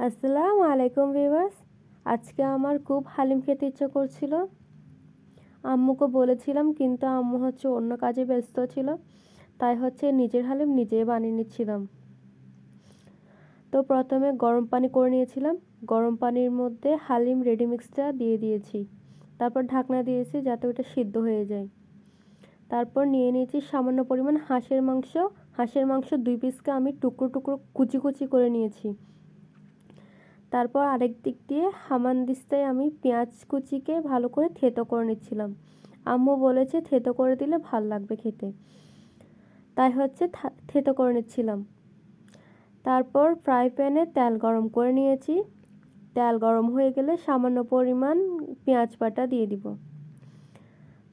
আসসালামু আলাইকুম ভিউয়ার্স। আজকে আমার খুব হালিম খেতে ইচ্ছে করছিল। আম্মুকে বলেছিলাম, কিন্তু আম্মু হচ্ছে অন্য কাজে ব্যস্ত ছিল, তাই হচ্ছে নিজের হালিম নিজেই বানিয়ে নিচ্ছিলাম। তো প্রথমে গরম পানি করে নিয়েছিলাম। গরম পানির মধ্যে হালিম রেডি মিক্সটা দিয়ে দিয়েছি। তারপর ঢাকনা দিয়েছি যাতে ওটা সিদ্ধ হয়ে যায়। তারপর নিয়ে নিয়েছি সামান্য পরিমাণ হাঁসের মাংস। হাঁসের মাংস দুই পিসকে আমি টুকরো টুকরো কুচি কুচি করে নিয়েছি। তারপর আরেক দিক দিয়ে হামান দিস্তায় আমি পেঁয়াজ কুচিকে ভালো করে থেতো করে নিচ্ছিলাম। আম্মু বলেছে থেতো করে দিলে ভালো লাগবে খেতে। তাই হচ্ছে থেতো করে নিচ্ছিলাম। তারপর ফ্রাই প্যানে তেল গরম করে নিয়েছি। তেল গরম হয়ে গেলে সামান্য পরিমাণ পেঁয়াজ বাটা দিয়ে দিব।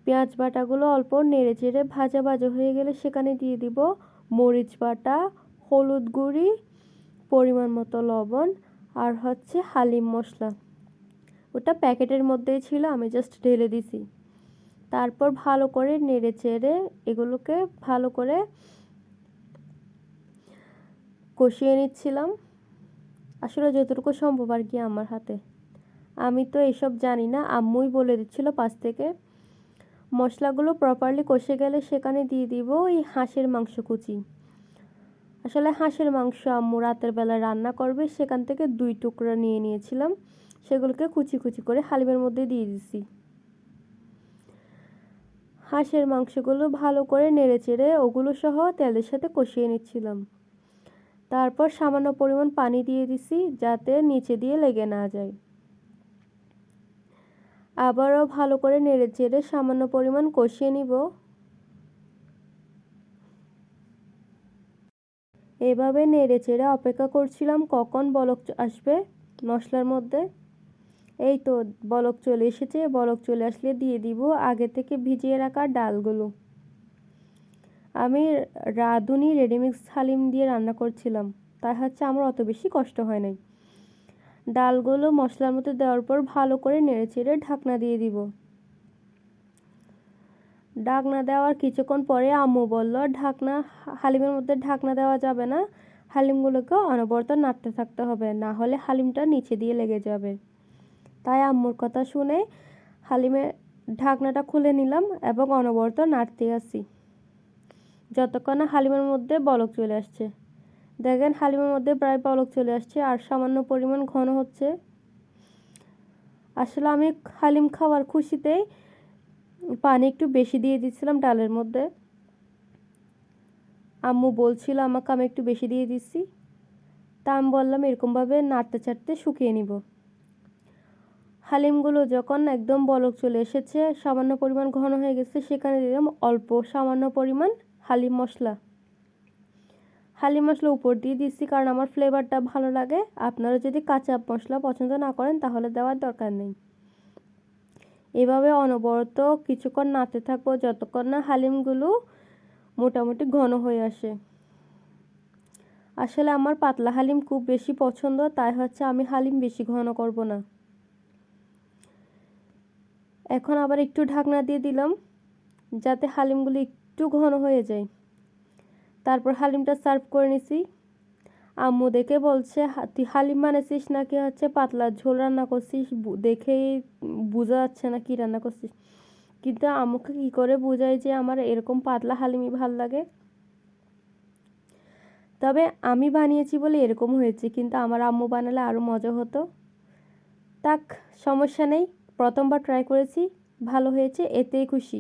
পেঁয়াজ বাটাগুলো অল্প নেড়ে চেড়ে ভাজা ভাজা হয়ে গেলে সেখানে দিয়ে দিব মরিচ বাটা, হলুদ গুঁড়ি, পরিমাণ মতো লবণ আর হচ্ছে হালিম মশলা। ওটা প্যাকেটের মধ্যেই ছিল, আমি জাস্ট ঢেলে দিছি। তারপর ভালো করে নেড়ে চেড়ে এগুলোকে ভালো করে কষিয়ে নিচ্ছিলাম। আসলে যতটুকু সম্ভব আর কি আমার হাতে। আমি তো এসব জানি না, আম্মুই বলে দিচ্ছিল পাশ থেকে। মশলাগুলো প্রপারলি কষে গেলে সেখানে দিয়ে দিব ওই হাঁসের মাংস কুচি। আসলে হাঁসের মাংস আম্মু রাতের বেলা রান্না করবে, সেখান থেকে দুই টুকরা নিয়ে নিয়েছিলাম। সেগুলোকে কুচি কুচি করে হালিমের মধ্যে দিয়ে দিছি। হাঁসের মাংসগুলো ভালো করে নেড়ে চেড়ে ওগুলো সহ তেলের সাথে কষিয়ে নিচ্ছিলাম। তারপর সামান্য পরিমাণ পানি দিয়ে দিছি যাতে নিচে দিয়ে লেগে না যায়। আবারও ভালো করে নেড়ে চেড়ে সামান্য পরিমাণ কষিয়ে নিব। এভাবে নেড়ে চেড়ে অপেক্ষা করছিলাম, কখন বলক আসবে মশলার মধ্যে? এই তো, বলক চলে এসেছে, বলক চলে আসলে দিয়ে দিব আগে থেকে ভিজিয়ে রাখা ডালগুলো। আমি রাঁধুনি রেডিমিক্স হালিম দিয়ে রান্না করছিলাম, তাই হচ্ছে আমার অত বেশি কষ্ট হয় নাই। ডালগুলো মশলার মধ্যে দেওয়ার পর ভালো করে নেড়ে চেড়ে ঢাকনা দিয়ে দিব। ঢাকনা দেওয়ার কিছুক্ষণ পরে আম্মু বলল, ঢাকনা, হালিমের মধ্যে ঢাকনা দেওয়া যাবে না। হালিমগুলোকে অনবরত নাড়তে থাকতে হবে, না হলে হালিমটা নিচে দিয়ে লেগে যাবে। তাই আম্মুর কথা শুনে হালিমের ঢাকনাটা খুলে নিলাম এবং অনবরত নাড়তে আসি। যতক্ষণ না হালিমের মধ্যে বলক চলে আসছে। দেখেন, হালিমের মধ্যে প্রায় বলক চলে আসছে আর সামান্য পরিমাণ ঘন হচ্ছে। আসলে আমি হালিম খাওয়ার খুশিতেই পানি একটু বেশি দিয়ে দিচ্ছিলাম ডালের মধ্যে। আম্মু বলছিল, আমাকে আমি একটু বেশি দিয়ে দিচ্ছি। তা আমি বললাম, এরকমভাবে নাড়তে চাড়তে শুকিয়ে নিব। হালিমগুলো যখন একদম বলক চলে এসেছে, সামান্য পরিমাণ ঘন হয়ে গেছে, সেখানে দিলাম অল্প সামান্য পরিমাণ হালিম মশলা। হালিম মশলা উপর দিয়ে দিচ্ছি কারণ আমার ফ্লেভারটা ভালো লাগে। আপনারা যদি কাঁচা মশলা পছন্দ না করেন, তাহলে দেওয়ার দরকার নেই। এভাবে অনবরত কিছুক্ষণ নাড়তে থাকব যতক্ষণ না হালিমগুলো মোটামুটি ঘন হয়ে আসে। আসলে আমার পাতলা হালিম খুব বেশি পছন্দ, তাই হচ্ছে আমি হালিম বেশি ঘন করব না। এখন আবার একটু ঢাকনা দিয়ে দিলাম, যাতে হালিমগুলো একটু ঘন হয়ে যায়। তারপর হালিমটা সার্ভ করে নিছি। আম্মু দেখে বলছে তুই হালিম বানাইছিস নাকি হচ্ছে পাতলা ঝোল রান্না করছিস? দেখেই বোঝা যাচ্ছে না কি রান্না করছিস। কিন্তু আম্মুকে কী করে বোঝাই যে আমার এরকম পাতলা হালিমই ভালো লাগে? তবে আমি বানিয়েছি বলে এরকম হয়েছে, কিন্তু আমার আম্মু বানালে আরও মজা হতো। তাক, সমস্যা নেই। প্রথমবার ট্রাই করেছি, ভালো হয়েছে, এতেই খুশি।